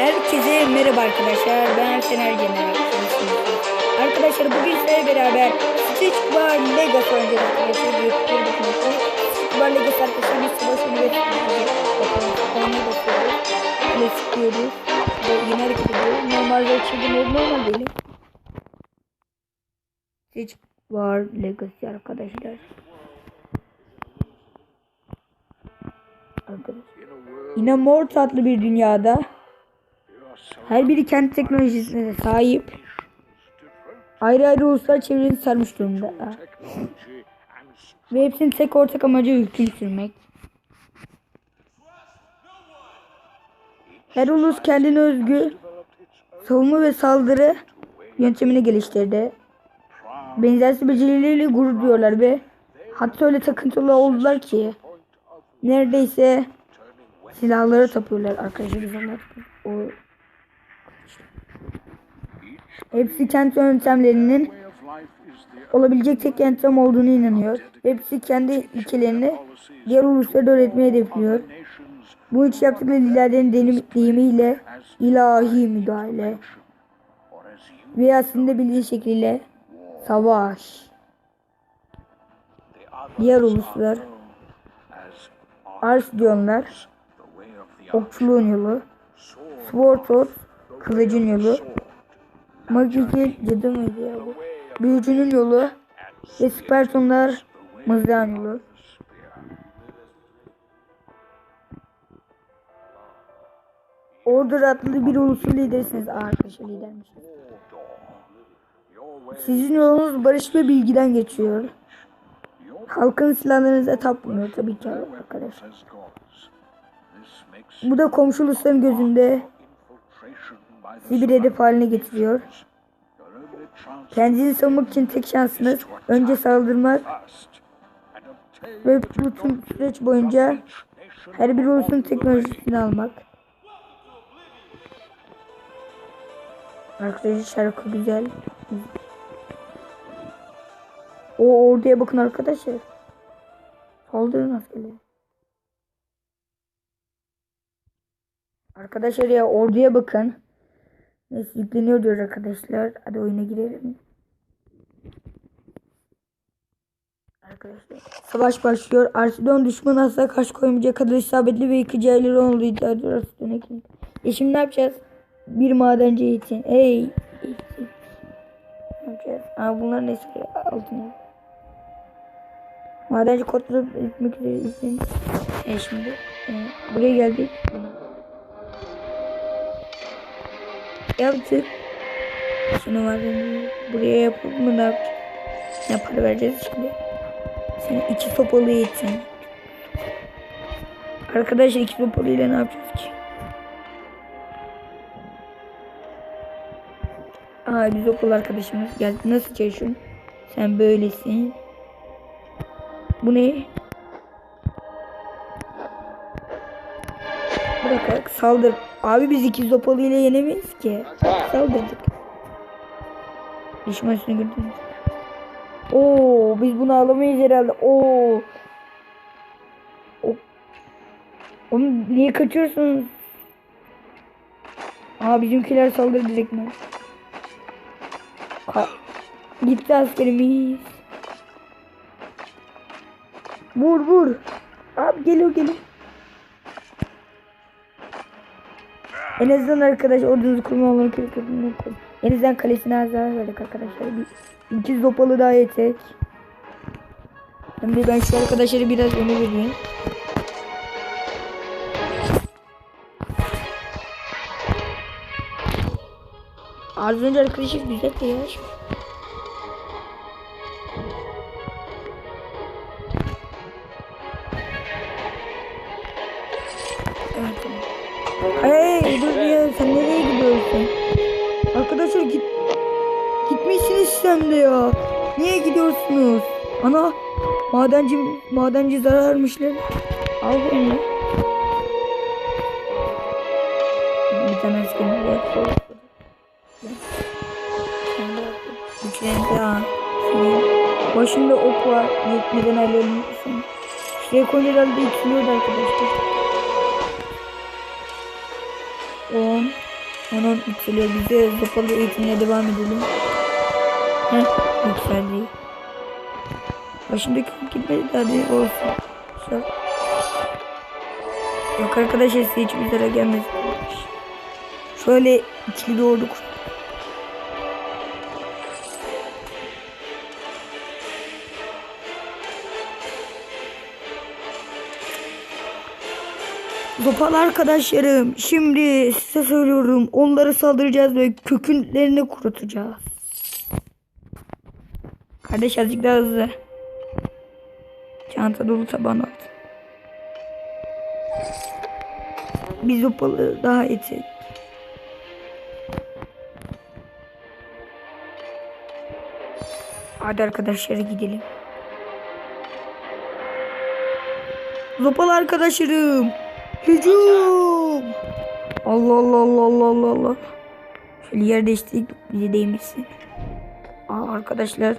Herkese merhaba arkadaşlar. Ben Fener Genel. Arkadaşlar bugün sizlerle beraber Stitch Bar Legacy oynayacağız arkadaşlar. Büyükleri bakmakta. Stitch Bar Legacy arkadaşlar biz savaşını göstereceğiz. Bakalım ona bakıyoruz. Böyle sıkıyoruz. Böyle yine hareket ediyoruz. Normalde çizim normal değil. Stitch Bar Legacy arkadaşlar. Arkadaşlar. Yine mor tatlı bir dünyada her biri kendi teknolojisine sahip. Ayrı ayrı uluslar çevreni sarmış durumda. Ve hepsinin tek ortak amacı hüküm sürmek. Her ulus kendine özgü savunma ve saldırı yöntemini geliştirdi. Benzersiz becerileriyle gurur duyuyorlar ve hatta öyle takıntılı oldular ki neredeyse silahlara tapıyorlar arkadaşlar o Hepsi kendi yöntemlerinin olabilecek tek yöntem olduğunu inanıyor. Hepsi kendi ilkelerini diğer uluslara öğretmeye hedefliyor. Bu üç yaptıkları liderlerin deyimiyle ilahi müdahale ve aslında bildiği şekliyle savaş. Diğer uluslar Ars diyorlar. Okçuluğun yolu. Swortos kılıcın yolu. Magikil cadı mıydı ya bu? Büyücünün yolu. Ve Spartonlar mızrağın yolu. Order adlı bir ulusun liderisiniz. Arkadaşlar lidermiş. Sizin yolunuz barış ve bilgiden geçiyor. Halkın silahlarınıza tapmıyor tabii ki arkadaşlar. Bu da komşu ulusların gözünde sizi bir hedef haline getiriyor. Kendinizi savunmak için tek şansınız önce saldırmak ve bütün süreç boyunca her bir ulusun teknolojisini almak. Arkadaşlar şarkı güzel. O orduya bakın arkadaşlar. Saldırın askerleri. Arkadaşlar ya orduya bakın. Neyse yükleniyor diyor arkadaşlar. Hadi oyuna girelim. Arkadaşlar savaş başlıyor. Arsidon düşman asla karşı koymayacak kadar isabetli ve yıkıcı elleri olduğu iddia ediyor Arsidon ekibinde. E şimdi ne yapacağız? Bir madenci eğitim. Ey. Ne yapacağız? Aa bunlar neyse altın. Madenci kontrol etmek üzere izin. E şimdi e, buraya geldik. Yaptık. Şunu var buraya yapıp mı ne yapacağız? Ne para vereceğiz şimdi? Senin iki sopalı yetin. Arkadaşlar iki sopalıyla ne yapacağız ki? Aa biz okul arkadaşımız geldi. Nasıl çalışıyorsun? Sen böylesin. Bu ne? Bırakarak saldır. Abi biz iki zopalı ile yenemeyiz ki. Saldırdık. Düşman üstüne gördünüz. Oo, biz bunu alamayız herhalde. Oo. O. Oğlum niye kaçıyorsunuz? Aa bizimkiler saldırdı direkt mi? Gitti askerimiz. Vur vur. Abi geliyor geliyor. En azından arkadaş ordunuzu kurma alanı kırıklarını koy. En azından kalesine az zarar verdik arkadaşlar. Bir, iki zopalı daha yetek. Şimdi ben şu arkadaşları biraz öne vereyim. Az önce arkadaşlar güzel de ya. Arkadaşlar git gitmişsiniz sen de ya. Niye gidiyorsunuz? Ana madenci madenci zararmışlar. Al bunu. Bir tane ha. Başında ok var. Neden alalım? Şuraya koyunca herhalde içiliyordu arkadaşlar. 10 10 yükseliyor. Bize zopalı eğitimine devam edelim. Heh yükseldi. Başındaki gitmedi de hadi olsun. Güzel. Yok arkadaşlar hiçbir zarar gelmez. Şöyle ikili doğru kur. Zopalı arkadaşlarım şimdi size söylüyorum onlara saldıracağız ve kökünlerini kurutacağız. Kardeş azıcık daha hızlı. Çanta dolu taban at. Bir zopalı daha etek. Hadi arkadaşlar gidelim. Zopalı arkadaşlarım. Hücum. Allah Allah Allah Allah Allah Allah. Şöyle yer değiştirdik bize değmesin. Aa arkadaşlar.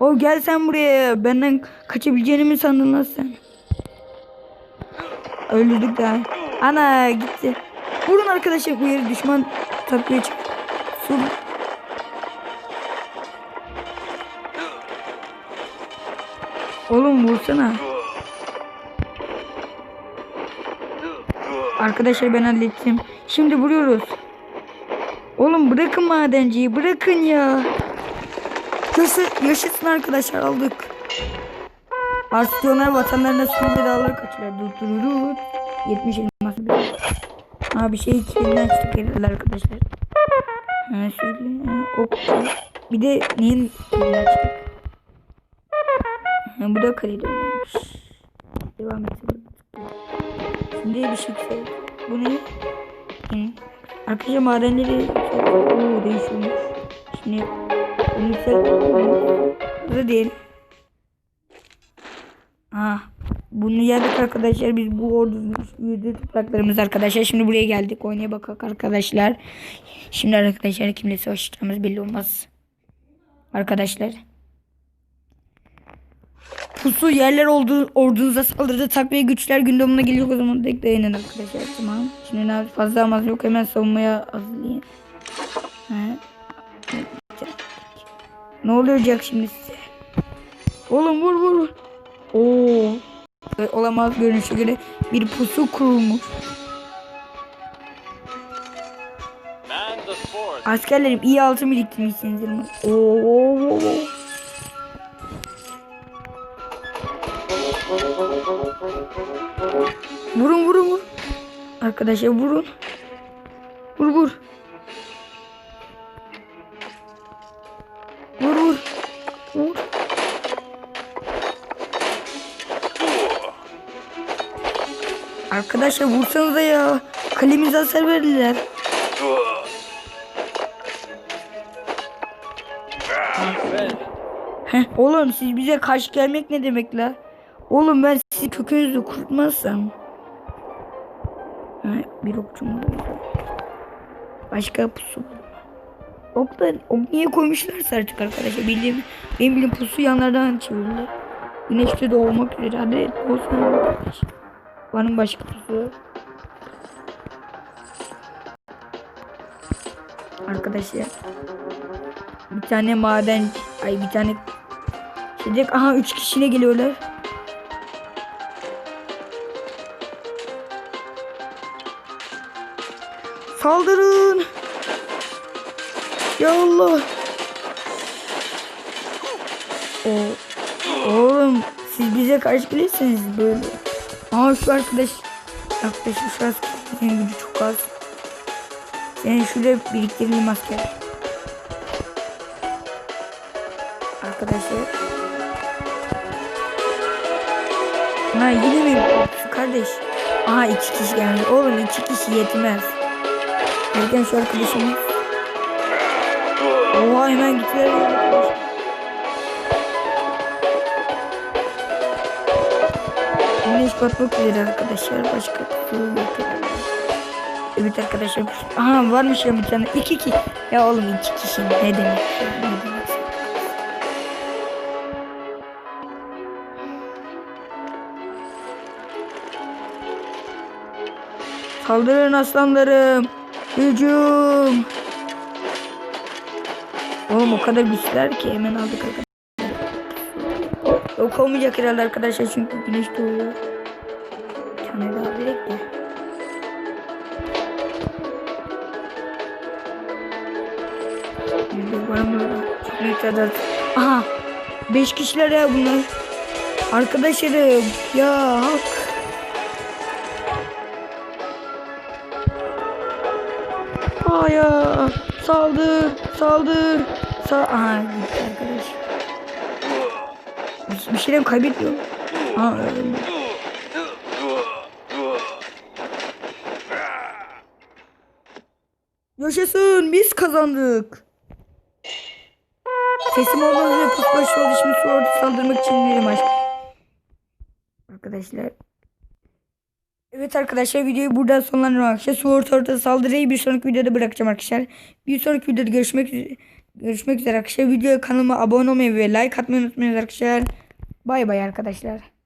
O gel sen buraya. Benden kaçabileceğini mi sandın lan sen? Öldürdük daha. Ana gitti. Vurun arkadaşlar bu yeri düşman takviye çık. Su. Oğlum vursana. Arkadaşlar ben hallettim. Şimdi vuruyoruz. Oğlum bırakın madenciyi bırakın ya. Yaşa, yaşasın arkadaşlar aldık. Arsiyonlar vatanlarına sürü dağları kaçırıyor. Dur dur dur. 70 elmas. Ha bir şey ikilinden çıktık herhalde arkadaşlar. Ha sürü. Ha, ok. Bir de neyin ikilinden çıktık? Ha, bu da kalede. Devam edelim. Şimdi bir şey güzel. Bu ne? Hı. Arkadaşlar madenleri Oo değişiyormuş. Şimdi bunu yükseltelim. Hızlı değil. Ah. Bunu yendik arkadaşlar. Biz bu ordu yürüdü topraklarımız arkadaşlar. Şimdi buraya geldik. Oynaya bakak arkadaşlar. Şimdi arkadaşlar kimle savaşacağımız belli olmaz. Arkadaşlar. Pusu yerler oldu, ordunuza saldırdı. Takviye güçler gündemine geliyor o zaman tek dayanın arkadaşlar. Tamam. Şimdi ne fazla amaz yok hemen savunmaya hazırlayın. Ha. Ne olacak şimdi size? Oğlum vur vur. Oo. Olamaz görünüşe göre bir pusu kurulmuş. Askerlerim iyi altın biriktirmişsiniz. Oo. Vurun vurun vur. Arkadaşlar vurun. Vur vur. Vur vur. Vur. Arkadaşlar vursanıza ya. Kalemize hasar verdiler. Heh, oğlum siz bize karşı gelmek ne demek la? Oğlum ben sizi kökünüzü kurutmazsam. Ha, bir okçum var. Başka pusu. Oklar, ok niye koymuşlarsa artık arkadaşlar. Bildiğim, benim bildiğim pusu yanlardan çevirdiler. Güneşte doğmak üzere. Hadi olsun arkadaş. Başka pusu? Arkadaşlar. Bir tane maden, ay bir tane şey aha üç kişine geliyorlar. Saldırın. Ya Allah. O, oğlum siz bize karşı gelirseniz böyle. Aa şu arkadaş yaklaşık şu askerin gücü çok az. Senin şurada biriktirelim asker. Arkadaşlar. Ha yine mi? Kardeş. Aha iki kişi geldi. Oğlum iki kişi yetmez. Erken şu arkadaşımız. Oha hemen gittiler ya arkadaş. Güneş batmak üzere arkadaşlar. Başka. Evet arkadaşlar. Aha varmış ya bir tane. İki kişi. Ya oğlum iki kişi ne demek? Ne demek? Saldırın aslanlarım. Hücum. Oğlum o kadar güçlüler ki hemen aldık arkadaşlar. Yok olmayacak herhalde arkadaşlar çünkü güneş doğuyor. Bir tane daha. Yüzde var mı? Büyük kadar. Aha. Beş kişiler ya bunlar. Arkadaşlarım. Ya hak. Hayır. Saldır. Saldır. Sal Aha gitti arkadaş. Bir, şeyden kaybediyor. Aa öldüm. Yaşasın biz kazandık. Teslim olmanız ve pusula çalışmış ordu saldırmak için bir maç. Arkadaşlar. Evet arkadaşlar videoyu buradan sonlandırıyorum arkadaşlar. Sword orta saldırıyı bir sonraki videoda bırakacağım arkadaşlar. Bir sonraki videoda görüşmek üzere. Görüşmek üzere arkadaşlar. Videoya kanalıma abone olmayı ve like atmayı unutmayın arkadaşlar. Bay bay arkadaşlar.